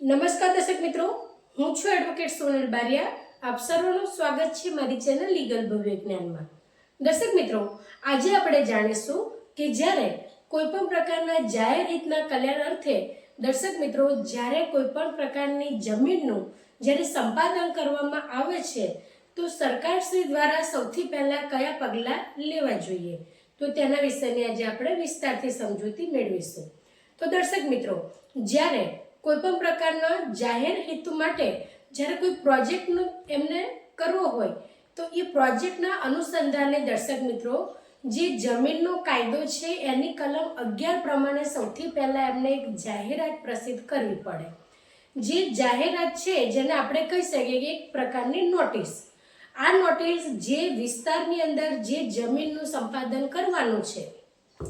નમસ્કાર દર્શક મિત્રો, હું છું એડવોકેટ સોનલ બારિયા. આપ સર્વનું સ્વાગત છે મારી ચેનલ લીગલ ભવ્ય જ્ઞાનમાં. દર્શક મિત્રો, આજે આપણે જાણીશું કે જ્યારે કોઈ પણ પ્રકારના જાહેર હિતના કલ્યાણ અર્થે દર્શક મિત્રો, જ્યારે કોઈ પણ પ્રકારની જમીનનું જ્યારે સંપાદન કરવામાં આવે છે, તો સરકારશ્રી દ્વારા સૌથી પહેલાં કયા પગલાં લેવા જોઈએ? તો તેના વિશેની આજે આપણે વિસ્તારથી સમજૂતી મેળવીશું. તો દર્શક મિત્રો, જ્યારે કોઈ પણ પ્રકારના જાહેર હેતુ માટે જ્યારે કોઈ પ્રોજેક્ટનું એમને કરવો હોય, તો એ પ્રોજેક્ટના અનુસંધાને દર્શક મિત્રો, જે જમીનનો કાયદો છે, એની કલમ અગિયાર પ્રમાણે સૌથી પહેલાં એમને એક જાહેરાત પ્રસિદ્ધ કરવી પડે. જે જાહેરાત છે, જેને આપણે કહી શકીએ કે એક પ્રકારની નોટિસ. આ નોટિસ જે વિસ્તારની અંદર જે જમીનનું સંપાદન કરવાનું છે.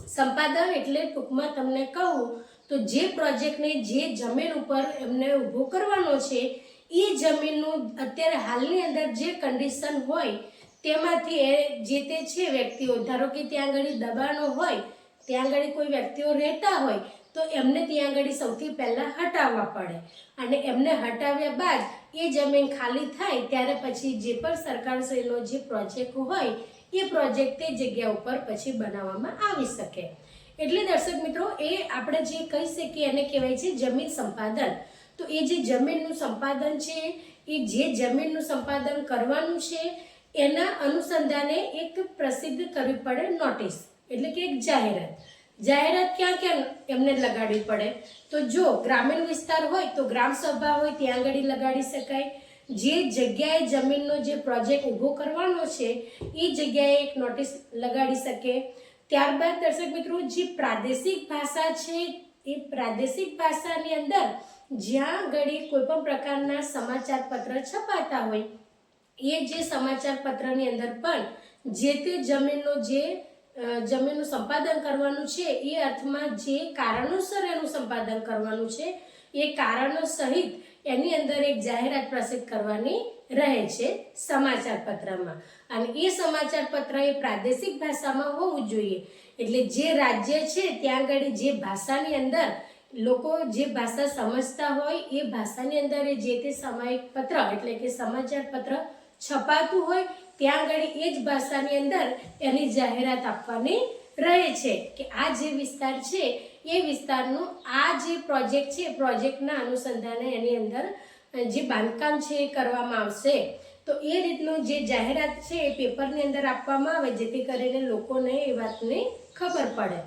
સંપાદન એટલે ટૂંકમાં તમને કહું તો જે પ્રોજેક્ટને જે જમીન ઉપર એમને ઊભો કરવાનો છે એ જમીનનું અત્યારે હાલની અંદર જે કન્ડિશન હોય, તેમાંથી એ જે તે છે વ્યક્તિઓ, ધારો કે ત્યાં આગળ દબાણો હોય, ત્યાં આગળ કોઈ વ્યક્તિઓ રહેતા હોય, તો એમને ત્યાં આગળ સૌથી પહેલાં હટાવવા પડે. અને એમને હટાવ્યા બાદ એ જમીન ખાલી થાય ત્યારે પછી જે પણ સરકારશ્રીનો જે પ્રોજેક્ટ હોય, એ પ્રોજેક્ટ તે જગ્યા ઉપર પછી બનાવવામાં આવી શકે. એટલે દર્શક મિત્રો, એ આપણે જે કહી શકીએ એને કહેવાય છે જમીન સંપાદન. તો એ જે જમીનનું સંપાદન છે, એ જે જમીનનું સંપાદન કરવાનું છે, એના અનુસંધાને એક પ્રસિદ્ધ કરવી પડે નોટિસ, એટલે કે એક જાહેરાત. જાહેરાત ક્યાં ક્યાં એમને લગાડવી પડે? તો જો ગ્રામીણ વિસ્તાર હોય, તો ગ્રામ સભા હોય, ત્યાં આગળ લગાડી શકાય. જે જગ્યાએ જમીનનો જે પ્રોજેક્ટ ઊભો કરવાનો છે, એ જગ્યાએ એક નોટિસ લગાડી શકે. ત્યારબાદ દર્શક મિત્રો, જે પ્રાદેશિક ભાષા છે, એ પ્રાદેશિક ભાષાની અંદર જ્યાં ઘડી કોઈ પણ પ્રકારના સમાચાર પત્ર છપાતા હોય, એ જે સમાચાર પત્રની અંદર પણ જે તે જમીનનો જે જમીનનું સંપાદન કરવાનું છે, એ અર્થમાં જે કારણોસર એનું સંપાદન કરવાનું છે એ કારણો સહિત એની અંદર એક જાહેરાત પ્રસિદ્ધ કરવાની રહે છે સમાચાર પત્રમાં અને એ સમાચાર પત્ર એ પ્રાદેશિક ભાષામાં હોવું જોઈએ. એટલે જે રાજ્ય છે, ત્યાં આગળ જે ભાષાની અંદર લોકો જે ભાષા સમજતા હોય, એ ભાષાની અંદર જે તે સામાયિક પત્ર એટલે કે સમાચાર પત્ર છપાતું હોય, ત્યાં આગળ એ જ ભાષાની અંદર એની જાહેરાત આપવાની રહે છે કે આ જે વિસ્તાર છે, એ વિસ્તારનું આ જે પ્રોજેક્ટ છે પ્રોજેક્ટના અનુસંધાને એની અંદર જે બાંધકામ છે એ કરવામાં આવશે. તો એ રીતનું જે જાહેરાત છે એ પેપરની અંદર આપવામાં આવે, જેથી કરીને લોકોને એ વાતની ખબર પડે.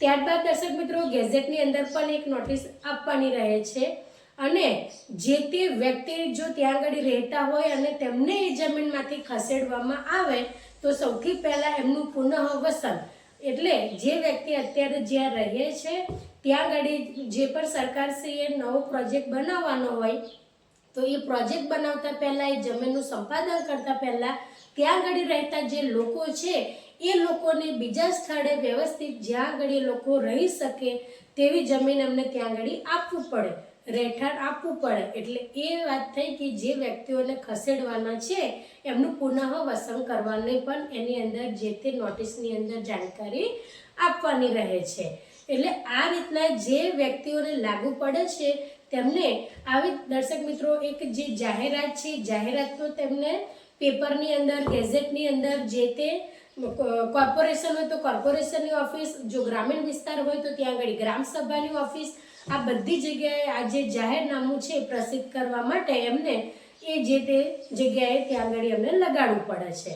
ત્યારબાદ દર્શક મિત્રો, ગેઝેટની અંદર પણ એક નોટિસ આપવાની રહે છે. અને જે તે વ્યક્તિ જો ત્યાં આગળ રહેતા હોય અને તેમને એ જમીનમાંથી ખસેડવામાં આવે, તો સૌથી પહેલાં એમનું પુનઃ વસન એટલે જે વ્યક્તિ અત્યારે જ્યાં રહે છે, ત્યાં આગળ જે પણ સરકારશ્રીએ નવો પ્રોજેક્ટ બનાવવાનો હોય, તો એ પ્રોજેક્ટ બનાવતા પહેલાં, એ જમીનનું સંપાદન કરતા પહેલાં, ત્યાં આગળ રહેતા જે લોકો છે, એ લોકોને બીજા સ્થળે વ્યવસ્થિત જ્યાં આગળ એ લોકો રહી શકે, તેવી જમીન અમને ત્યાં આગળ આપવું પડે. રહેઠાણ આપવું પડે. એટલે એ વાત થઈ કે જે વ્યક્તિઓને ખસેડવાના છે, એમનું પુનઃ વસન કરવાની પણ એની અંદર જે તે નોટિસની અંદર જાણકારી આપવાની રહે છે. એટલે આ રીતના જે વ્યક્તિઓને લાગુ પડે છે, તેમને આવી દર્શક મિત્રો, એક જે જાહેરાત છે જાહેરાત તો તેમને પેપરની અંદર, ગેઝેટની અંદર જે તે કોર્પોરેશન હોય તો કોર્પોરેશનની ઓફિસ, જો ગ્રામીણ વિસ્તાર હોય તો ત્યાં આગળ ગ્રામ સભાની ઓફિસ આ બધી જગ્યાએ આ જે જાહેરનામું છે પ્રસિદ્ધ કરવા માટે એમને એ જે તે જગ્યાએ ત્યાં આગળ એમને લગાડવું પડે છે.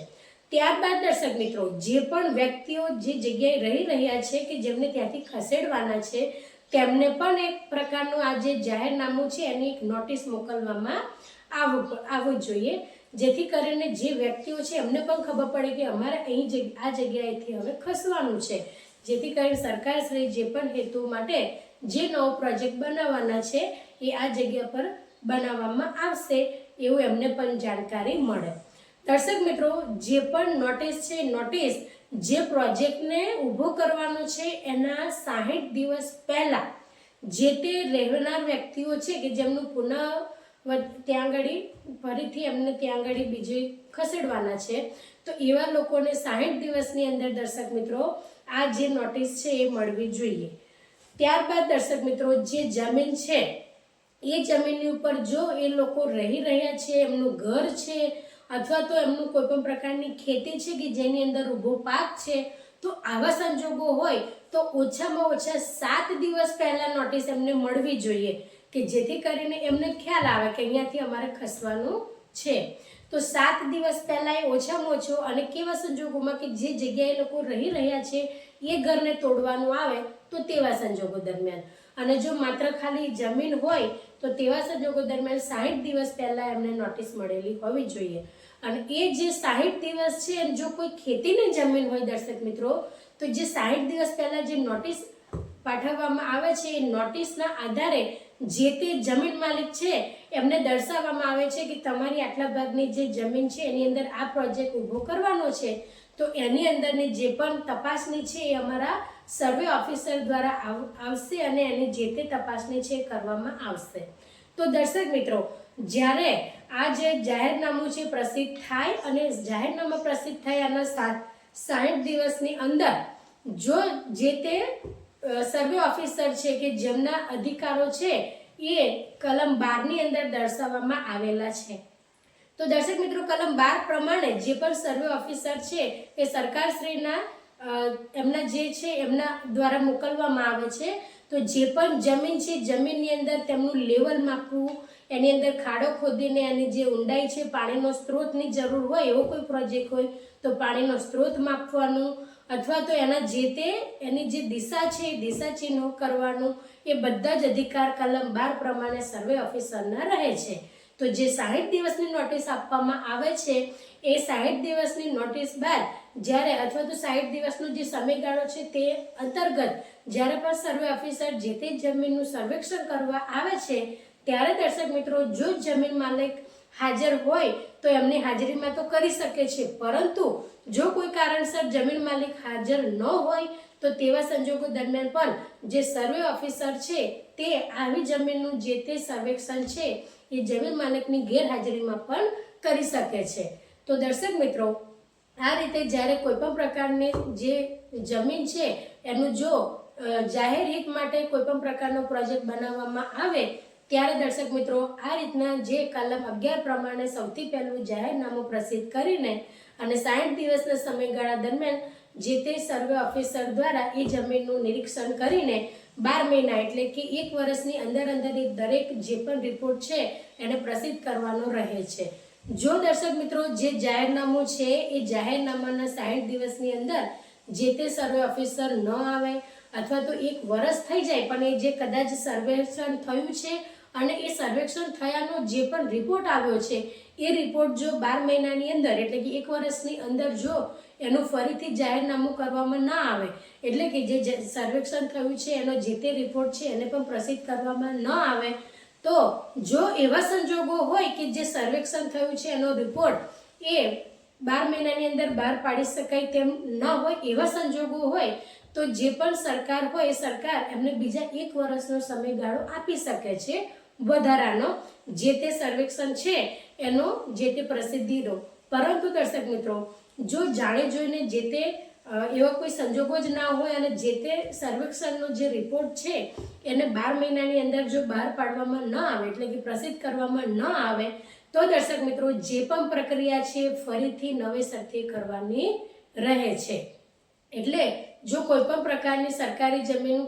ત્યારબાદ દર્શક મિત્રો, જે પણ વ્યક્તિઓ જે જગ્યાએ રહી રહ્યા છે કે જેમને ત્યાંથી ખસેડવાના છે, તેમને પણ એક પ્રકારનું આ જે જાહેરનામું છે એની એક નોટિસ મોકલવામાં આવવું આવવું જોઈએ. જેથી કરીને જે વ્યક્તિઓ છે એમને પણ ખબર પડે કે અમારે અહીં આ જગ્યાએથી હવે ખસવાનું છે. જેથી કરીને સરકારશ્રી જે પણ હેતુ માટે જે નવો પ્રોજેક્ટ બનાવવાના છે, એ આ જગ્યા પર બનાવવામાં આવશે, એવું એમને પણ જાણકારી મળે. દર્શક મિત્રો, જે પણ નોટિસ છે નોટિસ જે પ્રોજેક્ટને ઊભો કરવાનો છે, એના સાહીઠ દિવસ પહેલાં જે તે રહેનાર વ્યક્તિઓ છે કે જેમનું પુનઃ ત્યાં આગળ ફરીથી એમને ત્યાં આગળ બીજે ખસેડવાના છે, તો એવા લોકોને સાહીઠ દિવસની અંદર દર્શક મિત્રો, આ જે નોટિસ છે એ મળવી જોઈએ. ત્યારબાદ દર્શક મિત્રો, જે જમીન છે, એ જમીનની ઉપર જો એ લોકો રહી રહ્યા છે, એમનું ઘર છે, અથવા તો એમનું કોઈ પણ પ્રકારની ખેતી છે કે જેની અંદર ઊભો પાક છે, તો આવા સંજોગો હોય તો ઓછામાં ઓછા સાત દિવસ પહેલાં નોટિસ એમને મળવી જોઈએ કે જેથી કરીને એમને ખ્યાલ આવે કે અહીંયાથી અમારે ખસવાનું છે. તો સાત દિવસ પહેલાં એ ઓછામાં ઓછો અને કેવા સંજોગોમાં કે જે જગ્યાએ લોકો રહી રહ્યા છે, એ ઘરને તોડવાનું આવે તો તેવા સંજોગો દરમિયાન. અને જો માત્ર ખાલી જમીન હોય, તો તેવા સંજોગો દરમિયાન સાહીઠ દિવસ પહેલાં એમને નોટિસ મળેલી હોવી જોઈએ. અને એ જે સાહીઠ દિવસ છે એમ જો કોઈ ખેતીની જમીન હોય દર્શક મિત્રો, તો જે સાહીઠ દિવસ પહેલાં જે નોટિસ પાઠવવામાં આવે છે, એ નોટિસના આધારે જે તે જમીન માલિક છે, એમને દર્શાવવામાં આવે છે કે તમારી આટલા ભાગની જે જમીન છે, એની અંદર આ પ્રોજેક્ટ ઊભો કરવાનો છે. તો એની અંદરની જે પણ તપાસની છે, એ અમારા સર્વે ઓફિસર દ્વારા આવશે અને એની જે તે તપાસણી છે કરવામાં આવશે. તો દર્શક મિત્રો, જ્યારે આ જે જાહેરનામું છે પ્રસિદ્ધ થાય અને જાહેરનામા પ્રસિદ્ધ થાય આના સાત સાઠ દિવસની અંદર જો જે તે સર્વે ઓફિસર છે કે જેમના અધિકારો છે એ કલમ બારની અંદર દર્શાવવામાં આવેલા છે. તો દર્શક મિત્રો, કલમ બાર પ્રમાણે જે પણ સર્વે ઓફિસર છે એ સરકારશ્રીના એમના જે છે એમના દ્વારા મોકલવામાં આવે છે. તો જે પણ જમીન છે, જમીનની અંદર તેમનું લેવલ માપવું, એની અંદર ખાડો ખોદીને એની જે ઊંડાઈ છે, પાણીનો સ્ત્રોતની જરૂર હોય, એવો કોઈ પ્રોજેક્ટ હોય, તો પાણીનો સ્ત્રોત માપવાનું, અથવા તો એના જે તે, એની જે દિશા છે, એ દિશા ચિહ્નો કરવાનું, એ બધા જ અધિકાર કલમ બાર પ્રમાણે સર્વે ઓફિસરના રહે છે. તો જે સાહીઠ દિવસની નોટિસ આપવામાં આવે છે, એ સાહીઠ દિવસની નોટિસ બાદ જ્યારે અથવા તો સાહીઠ દિવસનો જે સમયગાળો છે તે અંતર્ગત જ્યારે પણ સર્વે ઓફિસર જે તે જમીનનું સર્વેક્ષણ કરવા આવે છે, ત્યારે દર્શક મિત્રો જો જમીન માલિક હાજર હોય તો એમની હાજરીમાં તો કરી શકે છે. પરંતુ જો કોઈ કારણસર જમીન માલિક હાજર ન હોય તો તેવા સંજોગો દરમિયાન પણ જે સર્વે ઓફિસર છે, તે આવી જમીનનું જે તે સર્વેક્ષણ છે, એ જમીન માલિકની ગેરહાજરીમાં પણ કરી શકે છે. તો દર્શક મિત્રો, આ રીતે જ્યારે કોઈ પણ પ્રકારની જે જમીન છે, એનું જો જાહેર હિત માટે કોઈ પણ પ્રકારનો પ્રોજેક્ટ બનાવવામાં આવે, ત્યારે દર્શક મિત્રો, આ રીતના જે કલમ અગિયાર પ્રમાણે સૌથી પહેલું જાહેરનામું પ્રસિદ્ધ કરીને અને સાઠ દિવસના સમયગાળા દરમિયાન જે તે સર્વે ઓફિસર દ્વારા એ જમીનનું નિરીક્ષણ કરીને બાર મહિના એટલે કે એક વર્ષની અંદર અંદર એ દરેક જે પણ રિપોર્ટ છે એને પ્રસિદ્ધ કરવાનો રહે છે. જો દર્શક મિત્રો, જે જાહેરનામું છે એ જાહેરનામાના સાઠ દિવસની અંદર જે તે સર્વે ઓફિસર ન આવે અથવા તો એક વર્ષ થઈ જાય, પણ એ જે કદાચ સર્વેક્ષણ થયું છે અને એ સર્વેક્ષણ થયાનો જે પણ રિપોર્ટ આવ્યો છે, એ રિપોર્ટ જો બાર મહિનાની અંદર એટલે કે એક વર્ષની અંદર જો એનું ફરીથી જાહેરનામું કરવામાં ના આવે. એટલે કે જે સર્વેક્ષણ થયું છે, એનો જે તે રિપોર્ટ છે, એને પણ પ્રસિદ્ધ કરવામાં ન આવે. તો જો એવા સંજોગો હોય કે જે સર્વેક્ષણ થયું છે, એનો રિપોર્ટ એ બાર મહિનાની અંદર બહાર પાડી શકાય તેમ ન હોય, એવા સંજોગો હોય, તો જે પણ સરકાર હોય, એ સરકાર એમને બીજા એક વર્ષનો સમયગાળો આપી શકે છે. વધારાનો જે તે સર્વેક્ષણ છે, એનો જે તે પ્રસિદ્ધિનો. પરંતુ દર્શક મિત્રો જો જાણે જોઈને જે તે એવા કોઈ સંજોગો જ ના હોય અને જે તે સર્વેક્ષણનો જે રિપોર્ટ છે, એને બાર મહિનાની અંદર જો બહાર પાડવામાં ન આવે, એટલે કે પ્રસિદ્ધ કરવામાં ન આવે, તો દર્શક મિત્રો જે પણ પ્રક્રિયા છે ફરીથી નવેસરથી કરવાની રહે છે. એટલે જો કોઈ પણ પ્રકારની સરકારી જમીન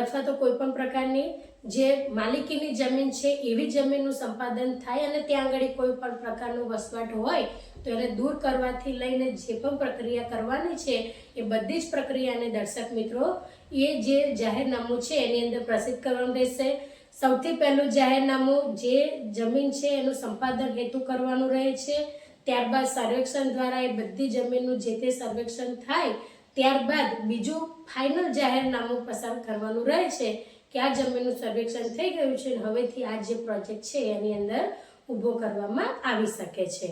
અથવા તો કોઈ પણ પ્રકારની જે માલિકીની જમીન છે, એવી જમીનનું સંપાદન થાય અને ત્યાં આગળ કોઈ પણ પ્રકારનું વસવાટ હોય, તો એને દૂર કરવાથી લઈને જે પણ પ્રક્રિયા કરવાની છે, એ બધી જ પ્રક્રિયાને દર્શક મિત્રો, એ જે જાહેરનામું છે, એની અંદર પ્રસિદ્ધ કરવાનું રહેશે. સૌથી પહેલું જાહેરનામું જે જમીન છે, એનું સંપાદન હેતુ કરવાનું રહે છે. ત્યારબાદ સર્વેક્ષણ દ્વારા એ બધી જમીનનું જે તે સર્વેક્ષણ થાય, ત્યારબાદ બીજું ફાઇનલ જાહેરનામું પસાર કરવાનું રહે છે. કે આ જમીનનું સર્વેક્ષણ થઈ ગયું છે અને હવેથી આ જે પ્રોજેક્ટ છે એની અંદર ઊભો કરવામાં આવી શકે છે.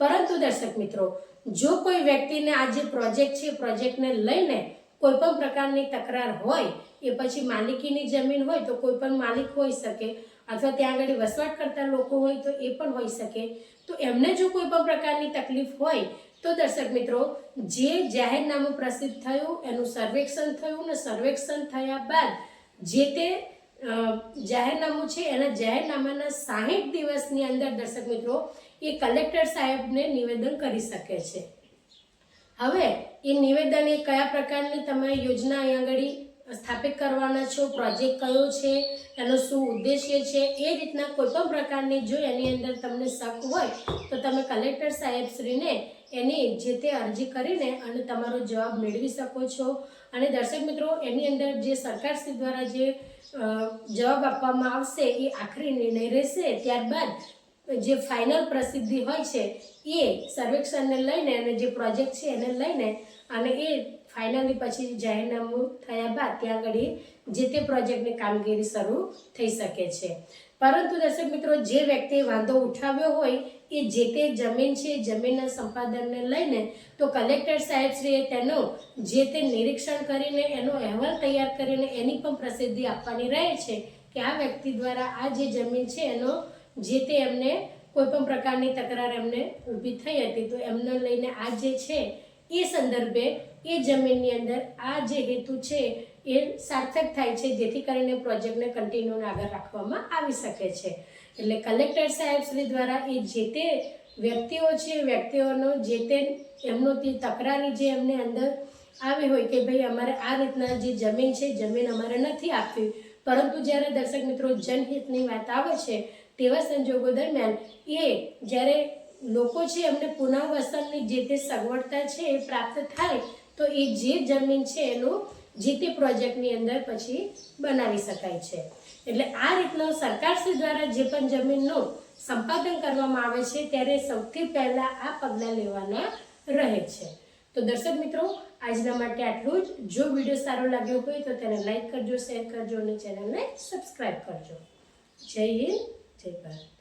પરંતુ દર્શક મિત્રો, જો કોઈ વ્યક્તિને આ જે પ્રોજેક્ટ છે પ્રોજેક્ટને લઈને કોઈ પણ પ્રકારની તકરાર હોય, એ પછી માલિકીની જમીન હોય તો કોઈ પણ માલિક હોઈ શકે અથવા ત્યાં આગળ વસવાટ કરતા લોકો હોય તો એ પણ હોઈ શકે. તો એમને જો કોઈ પણ પ્રકારની તકલીફ હોય તો દર્શક મિત્રો, જે જાહેરનામું પ્રસિદ્ધ થયું, એનું સર્વેક્ષણ થયું ને સર્વેક્ષણ થયા બાદ જે તે જાહેરનામું છે, એના જાહેરનામાના સાહીઠ દિવસની અંદર દર્શક મિત્રો, એ કલેક્ટર સાહેબને નિવેદન કરી શકે છે. હવે, એ નિવેદન એ કયા પ્રકારની તમે યોજના અહીં આગળ સ્થાપિત કરવાના છો, પ્રોજેક્ટ કયો છે, એનો શું ઉદ્દેશ્ય છે, એ રીતના કોઈ પણ પ્રકારની જો એની અંદર તમને શક હોય, તો તમે કલેક્ટર સાહેબશ્રીને એની જે તે અરજી કરીને અને તમારો જવાબ મેળવી શકો છો. અને દર્શક મિત્રો, એની અંદર જે સરકારશ્રી દ્વારા જે જવાબ આપવામાં આવશે, એ આખરી નિર્ણય રહેશે. ત્યારબાદ જે ફાઇનલ પ્રસિદ્ધિ હોય છે, એ સર્વેક્ષણને લઈને અને જે પ્રોજેક્ટ છે એને લઈને અને એ ફાઇનલી પછી જાહેરનામું થયા બાદ ત્યાં આગળ જે તે પ્રોજેક્ટની કામગીરી શરૂ થઈ શકે છે. પરંતુ દર્શક મિત્રો, જે વ્યક્તિએ વાંધો ઉઠાવ્યો હોય એ જે તે જમીન છે જમીનના સંપાદનને લઈને તો કલેક્ટર સાહેબશ્રીએ તેનો જે તે નિરીક્ષણ કરીને, એનો અહેવાલ તૈયાર કરીને એની પણ પ્રસિદ્ધિ આપવાની રહે છે કે આ વ્યક્તિ દ્વારા આ જે જમીન છે એનો જે તે એમને કોઈ પણ પ્રકારની તકરાર એમને ઊભી થઈ હતી. તો એમને લઈને આ જે છે એ સંદર્ભે એ જમીનની અંદર આ જે હેતુ છે એ સાર્થક થાય છે, જેથી કરીને પ્રોજેક્ટને કન્ટિન્યુ આગળ રાખવામાં આવી શકે છે. એટલે કલેક્ટર સાહેબ શ્રી દ્વારા એ જે તે વ્યક્તિઓ છે, વ્યક્તિઓનો જે તે એમનો તે તકરારી જે એમને અંદર આવી હોય કે ભાઈ અમારે આ રીતના જે જમીન છે, જમીન અમારે નથી આપવી. પરંતુ જ્યારે દર્શક મિત્રો જનહિતની વાત આવે છે, તેવા સંજોગો દરમિયાન એ જ્યારે લોકો છે એમને પુનઃવસનની જે તે સગવડતા છે એ પ્રાપ્ત થાય, તો એ જે જમીન છે એનું જે તે પ્રોજેક્ટની અંદર પછી બનાવી શકાય છે. એટલે આ રીતનો સરકારશ્રી દ્વારા જે પણ જમીનનું સંપાદન કરવામાં આવે છે, ત્યારે સૌથી પહેલાં આ પગલાં લેવાના રહે છે. તો દર્શક મિત્રો, આજના માટે આટલું જ. જો વીડિયો સારો લાગ્યો હોય તો તેને લાઈક કરજો, શેર કરજો અને ચેનલને સબસ્ક્રાઈબ કરજો. જય હિન્દ, જય ભારત.